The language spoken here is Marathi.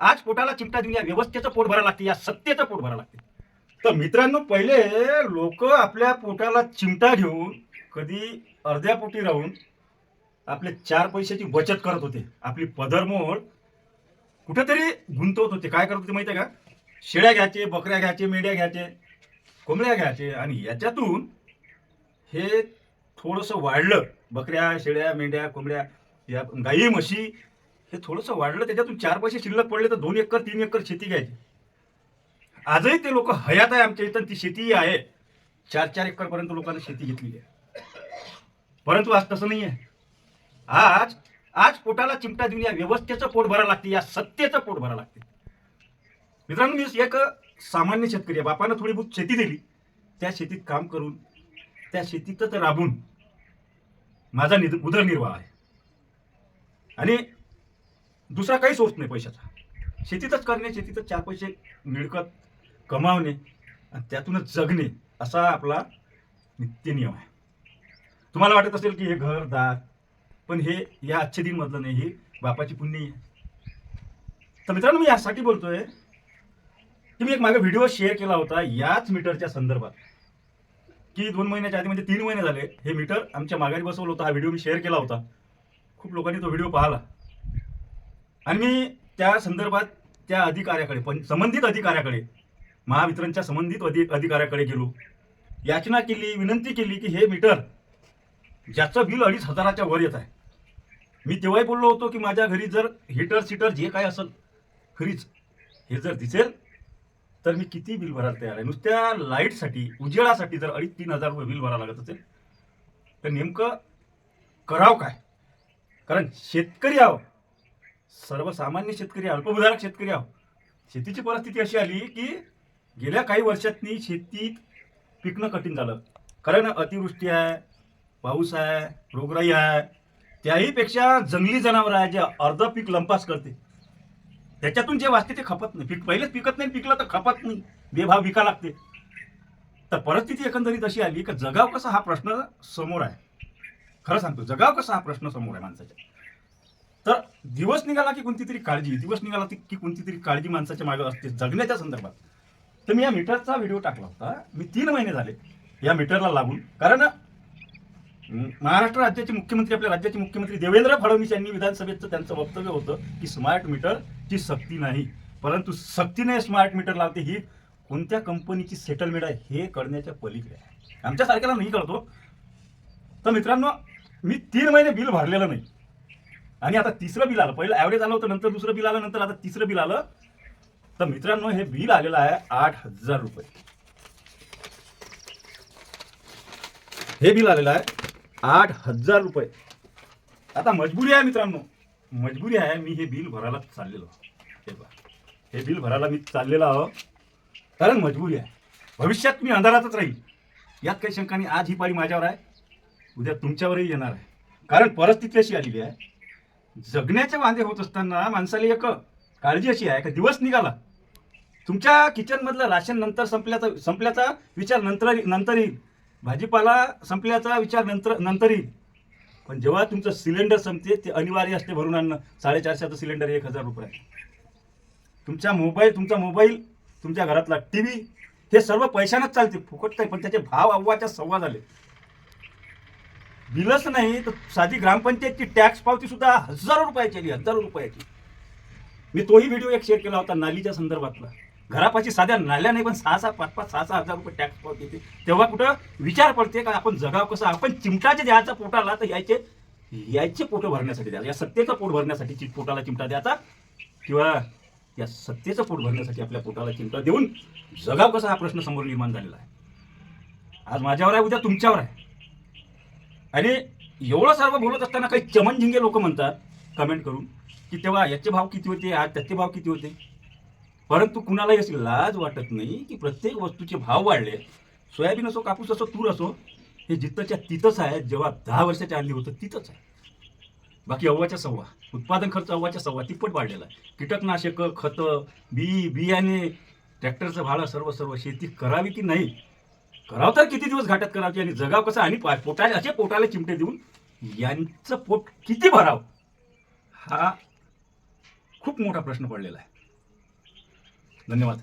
आज पोटाला चिमटा देऊन या व्यवस्थेचं पोट भरावं लागते या सत्तेचं पोट भरावं लागते. तर मित्रांनो पहिले लोक आपल्या पोटाला चिमटा घेऊन कधी अर्ध्या पोटी राहून आपले चार पैशाची बचत करत होते. आपली पदरमोड कुठेतरी गुंतवत होते. काय करत होते माहिती आहे का? शेळ्या घ्यायचे बकऱ्या घ्यायचे मेंढ्या घ्यायचे कोंबड्या घ्यायचे आणि याच्यातून हे थोडंसं वाढलं. बकऱ्या शेळ्या मेंढ्या कोंबड्या या गाई म्हशी हे थोडंसं वाढलं त्याच्यातून चार पैसे शिल्लक पडले तर दोन एकर तीन एकर शेती घ्यायची. आजही ते लोक हयात आहे आमच्या इथं ती शेतीही आहे. चार चार एकर पर्यंत शेती घेतलेली आहे. परंतु आज तसं नाही आहे आज आज पोटाला चिमटा देऊन या व्यवस्थेचं पोट भरावं लागते या सत्तेचं पोट भरावं लागते. मित्रांनो मी एक सामान्य शेतकरी आहे. बापानं थोडी बहुत शेती दिली. त्या शेतीत काम करून त्या शेतीतच राबून माझा निध उदरनिर्वाह आहे. आणि दुसरा काही सोर्स नाही पैशाचा. शेतीतच करणे शेतीतच चार पैसे मिळकत कमावणे आणि त्यातूनच जगणे असा आपला नित्य नियम आहे. तुम्हाला वाटत असेल की हे घर दार पण हे या आजच्या दिनमधलं नाही ही बापाची पुण्य आहे. तर मित्रांनो मी यासाठी बोलतोय की मी एक मागे व्हिडिओ शेअर केला होता याच मीटरच्या संदर्भात. की दोन महिन्याच्या आधी म्हणजे तीन महिने झाले हे मीटर आमच्या माघारी बसवलं होतं. हा व्हिडिओ मी शेअर केला होता. खूप लोकांनी तो व्हिडिओ पाहिला. आणि मी त्या संदर्भात त्या अधिकाऱ्याकडे पण संबंधित अधिकाऱ्याकडे महावितरणच्या संबंधित अधि अधिकाऱ्याकडे गेलो. याचना केली विनंती केली की हे मीटर ज्याचं बिल अडीच हजाराच्या वर येत आहे. मी तेव्हाही बोललो होतो की माझ्या घरी जर हिटर सिटर जे काय असेल फ्रीज हे जर दिसेल तर मी किती बिल भरायला तयार आहे? नुसत्या लाईटसाठी उजेडासाठी जर अडीच तीन हजार रुपये बिल भरावं लागत असेल तर नेमकं करावं काय? कारण शेतकरी आहो सर्वसामान्य शेतकरी अल्पभूधारक शेतकरी आहो शेतीची परिस्थिती अशी आली की गेल्या काही वर्षातनी शेतीत पिकणं कठीण झालं. कारण अतिवृष्टी आहे पाऊस आहे रोगराई आहे. त्याहीपेक्षा जंगली जनावर आहे जे अर्ध पीक लंपास करते. त्याच्यातून जे वाचते ते खपत नाही. पीक पहिलेच पिकत नाही पिकलं तर खपत नाही. बेभाव विका लागते. तर परिस्थिती एकंदरीत अशी आली की जगाव कसा हा प्रश्न समोर आहे. खरं सांगतो जगाव कसा हा प्रश्न समोर आहे माणसाच्या. तर दिवस निघाला की कोणती तरी काळजी दिवस निघाला की कोणती तरी काळजी माणसाच्या मागे असते जगण्याच्या संदर्भात. तर मी या मीटरचा व्हिडिओ टाकला होता. मी तीन महिने झाले या मीटरला लागून. कारण महाराष्ट्र राज्याचे मुख्यमंत्री आपल्या राज्याचे मुख्यमंत्री देवेंद्र फडणवीस यांनी विधानसभेचं त्यांचं वक्तव्य होतं की स्मार्ट मीटरची सक्ती नाही. परंतु सक्तीने स्मार्ट मीटर लावते ही कोणत्या कंपनीची सेटलमेंट आहे हे कळण्याच्या पलीकडे आहे. आमच्यासारख्याला नाही कळतो. तर मित्रांनो मी तीन महिने बिल भरलेलं नाही. आणि आता तिसरं बिल आलं. पहिलं ॲव्हरेज आलं होतं नंतर दुसरं बिल आलं नंतर आता तिसरं बिल आलं. तर मित्रांनो हे बिल आलेलं आहे आठ हजार रुपये. हे बिल आलेलं आहे आठ हजार रुपये. आता मजबुरी आहे मित्रांनो. मजबुरी आहे मी हे बिल भरायला चाललेलो हे बघा हे बिल भरायला मी चाललेलो आहो कारण मजबुरी आहे. भविष्यात मी अंधारातच राहील. यात काही शंका नाही. आज ही पाळी माझ्यावर आहे. उद्या तुमच्यावरही येणार आहे. कारण परिस्थिती अशी आलेली आहे. जगण्याचे वांदे होत असताना माणसाला एक काळजी अशी आहे का दिवस निघाला. तुमच्या किचनमधलं राशन नंतर संपल्याचा संपल्याचा विचार नंतर नंतर येईल. भाजीपाला संपल्याचा विचार नंतर नंतर येईल. पण जेव्हा तुमचं सिलेंडर संपते ते अनिवार्य असते भरून आणणं. साडेचारशेचं सिलेंडर एक हजार रुपये. तुमचा मोबाईल तुमचा मोबाईल तुमच्या घरातला टी व्ही हे सर्व पैशानंच चालते. फुकट काही पण त्याचे भाव अव्वाच्या सव्वा झाले. बिलच नाही तर साधी ग्रामपंचायतची टॅक्स पावती सुद्धा हजारो रुपयाची आली हजारो रुपयाची. मी तोही व्हिडिओ एक शेअर केला होता नालीच्या संदर्भातला. घरापाशी साध्या नाल्या नाही पण सहा सहा पाच पाच सहा सहा हजार रुपये टॅक्स पावती येते तेव्हा कुठं विचार पडते का आपण जगाव कसं? आपण चिमटाचे द्यायचा पोटाला तर यायचे यायचे पोटं भरण्यासाठी द्यायचं या सत्तेचं पोट भरण्यासाठी चि- पोटाला चिमटा द्यायचा किंवा या सत्तेचं पोट भरण्यासाठी आपल्या पोटाला चिमटा देऊन जगाव कसा हा प्रश्न समोर निर्माण झालेला आहे. आज माझ्यावर आहे उद्या तुमच्यावर आहे. आणि एवढं सर्व बोलत असताना काही चमनझिंगे लोक म्हणतात कमेंट करून की तेव्हा याचे भाव किती होते आज त्याचे भाव किती होते? परंतु कुणालाही अशी लाज वाटत नाही की प्रत्येक वस्तूचे भाव वाढले. सोयाबीन असो कापूस असो तूर असो हे जिथंच्या तिथंच आहे. जेव्हा दहा वर्षाच्या आधी होतं तिथंच आहे. बाकी अव्वाच्या सव्वा उत्पादन खर्च अव्वाच्या सव्वा तिप्पट वाढलेला आहे. कीटकनाशकं खतं बी बियाणे ट्रॅक्टरचं भाडं सर्व सर्व शेती करावी की नाही? कराव तर किती दिवस घाटात करावची आणि जगाव कसं आणि पोटाला असे पोटाला चिमटे देऊन यांचं पोट किती भराव? हा खूप मोठा प्रश्न पडलेला आहे. धन्यवाद.